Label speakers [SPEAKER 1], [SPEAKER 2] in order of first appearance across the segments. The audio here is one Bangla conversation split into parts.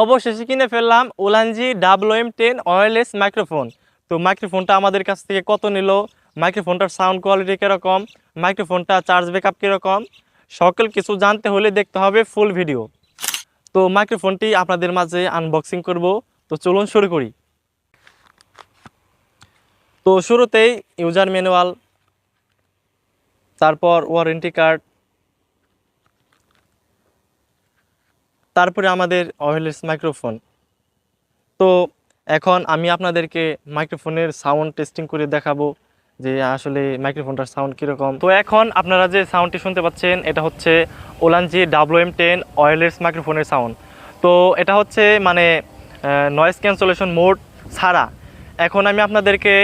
[SPEAKER 1] অবশেষে কিনে ফেললাম Ulanzi double M ten wireless microphone তো মাইক্রোফোনটা আমাদের কাছ থেকে কত নিল? মাইক্রোফোনটার সাউন্ড কোয়ালিটি কীরকম? মাইক্রোফোনটা চার্জ ব্যাকআপ কীরকম? সকল কিছু জানতে হলে দেখতে হবে ফুল ভিডিও তো মাইক্রোফোনটি আপনাদের মাঝে আনবক্সিং করব। তো চলুন শুরু করি। তো শুরুতেই ইউজার ম্যানুয়াল তারপর ওয়ারেন্টি কার্ড তারপরে আমাদের ওয়্যারলেস মাইক্রোফোন তো এখন আমি আপনাদেরকে মাইক্রোফোনের সাউন্ড টেস্টিং করে দেখাবো যে আসলে মাইক্রোফোনটার সাউন্ড কীরকম। তো এখন আপনারা যে সাউন্ডটি শুনতে পাচ্ছেন, এটা হচ্ছে Ulanzi W M ten wireless মাইক্রোফোনের সাউন্ড তো এটা হচ্ছে মানে নয়েজ ক্যান্সেলেশন মোড ছাড়া। এখন আমি আপনাদেরকে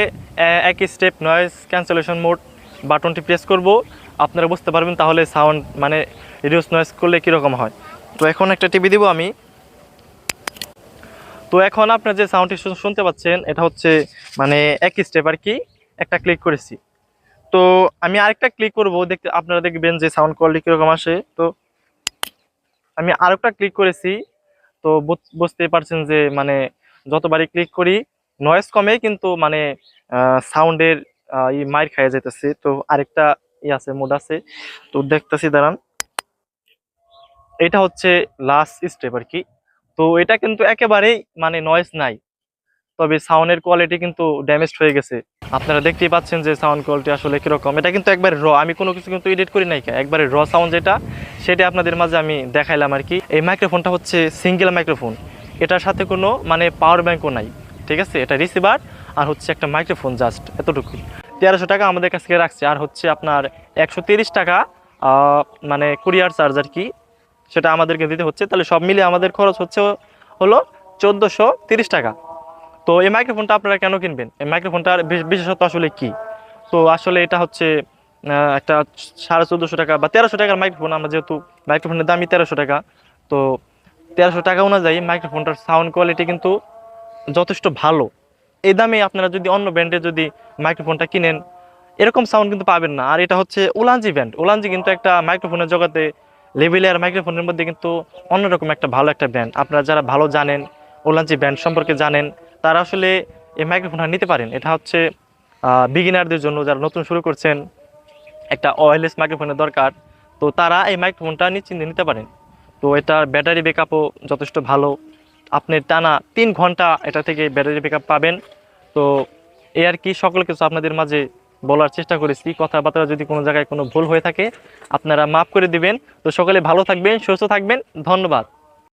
[SPEAKER 1] এক স্টেপ নয়েজ ক্যান্সেলেশন মোড বাটনটি প্রেস করব। আপনারা বুঝতে পারবেন তাহলে সাউন্ড মানে রিডিউস নয়েজ করলে কীরকম হয়। তো এখন একটা টিভি দিব আমি। তো এখন আপনার যে সাউন্ডটি শুনতে পাচ্ছেন, এটা হচ্ছে মানে এক স্টেপ আর কি, একটা ক্লিক করেছি। তো আমি আরেকটা ক্লিক করব, দেখতে আপনারা দেখবেন যে সাউন্ড কোয়ালিটি কীরকম আসে। তো আমি আরেকটা ক্লিক করেছি, তো বুঝ- বুঝতেই পারছেন যে মানে যতবারই ক্লিক করি নয়েজ কমে কিন্তু মানে সাউন্ডের ই মাইর খাইয়ে যেতেছে তো আরেকটা ই আছে মোড আছে। তো দেখতেছি, দাঁড়ান। এটা হচ্ছে লাস্ট স্টেপ আর কি। তো এটা কিন্তু একেবারেই মানে নয়েজ নাই। তবে সাউন্ডের কোয়ালিটি কিন্তু ড্যামেজড হয়ে গেছে। আপনারা দেখতেই পাচ্ছেন যে সাউন্ড কোয়ালিটি আসলে কীরকম। এটা কিন্তু একবারে র আমি কোনো কিছু কিন্তু এডিট করি নাই। একবারে র সাউন্ড যেটা, সেটা আপনাদের মাঝে আমি দেখাইলাম আর কি। এই মাইক্রোফোনটা হচ্ছে সিঙ্গেল মাইক্রোফোন এটার সাথে কোনো মানে পাওয়ার ব্যাঙ্কও নাই। ঠিক আছে? এটা রিসিভার আর হচ্ছে একটা মাইক্রোফোন জাস্ট এতটুকুই। তেরোশো টাকা আমাদের কাছ থেকে রাখছে। আর হচ্ছে আপনার একশো টাকা মানে কুরিয়ার চার্জ আর কি। সেটা আমাদেরকে দিতে হচ্ছে। তাহলে সব মিলিয়ে আমাদের খরচ হচ্ছে হলো চোদ্দোশো তিরিশ টাকা। তো এই মাইক্রোফোনটা আপনারা কেন কিনবেন? এই মাইক্রোফোনটার বিশ- বিশেষত্ব আসলে কি? তো আসলে এটা হচ্ছে একটা সাড়ে চোদ্দোশো টাকা বা তেরোশো টাকার মাইক্রোফোন আমরা যেহেতু মাইক্রোফোনের দামই তেরোশো টাকা, তো তেরোশো টাকা অনুযায়ী মাইক্রোফোনটার সাউন্ড কোয়ালিটি কিন্তু যথেষ্ট ভালো। এই দামে আপনারা যদি অন্য ব্র্যান্ডের যদি মাইক্রোফোনটা কিনেন, এরকম সাউন্ড কিন্তু পাবেন না। আর এটা হচ্ছে ওলানজি ব্র্যান্ড ওলানজি কিন্তু একটা মাইক্রোফোনের জগতে লেভেলিয়ার মাইক্রোফোনের মধ্যে কিন্তু অন্যরকম একটা ভালো একটা ব্র্যান্ড আপনারা যারা ভালো জানেন ওলানজি ব্র্যান্ড সম্পর্কে জানেন, তারা আসলে এই মাইক্রোফোনটা নিতে পারেন। এটা হচ্ছে বিগিনারদের জন্য যারা নতুন শুরু করছেন, একটা ওয়্যারলেস মাইক্রোফোনের দরকার। তো তারা এই মাইক্রোফোনটা নিশ্চিন্তে নিতে পারেন। তো এটার ব্যাটারি ব্যাকআপও যথেষ্ট ভালো। আপনি টানা তিন ঘণ্টা এটা থেকে ব্যাটারি ব্যাকআপ পাবেন। তো এ আর কি সকল কিছু আপনাদের মাঝে বলার চেষ্টা করেছি, কথাবার্তা যদি কোনো জায়গায় কোনো ভুল হয়ে থাকে, আপনারা মাফ করে দিবেন। তো সকলে ভালো থাকবেন, সুস্থ থাকবেন, ধন্যবাদ।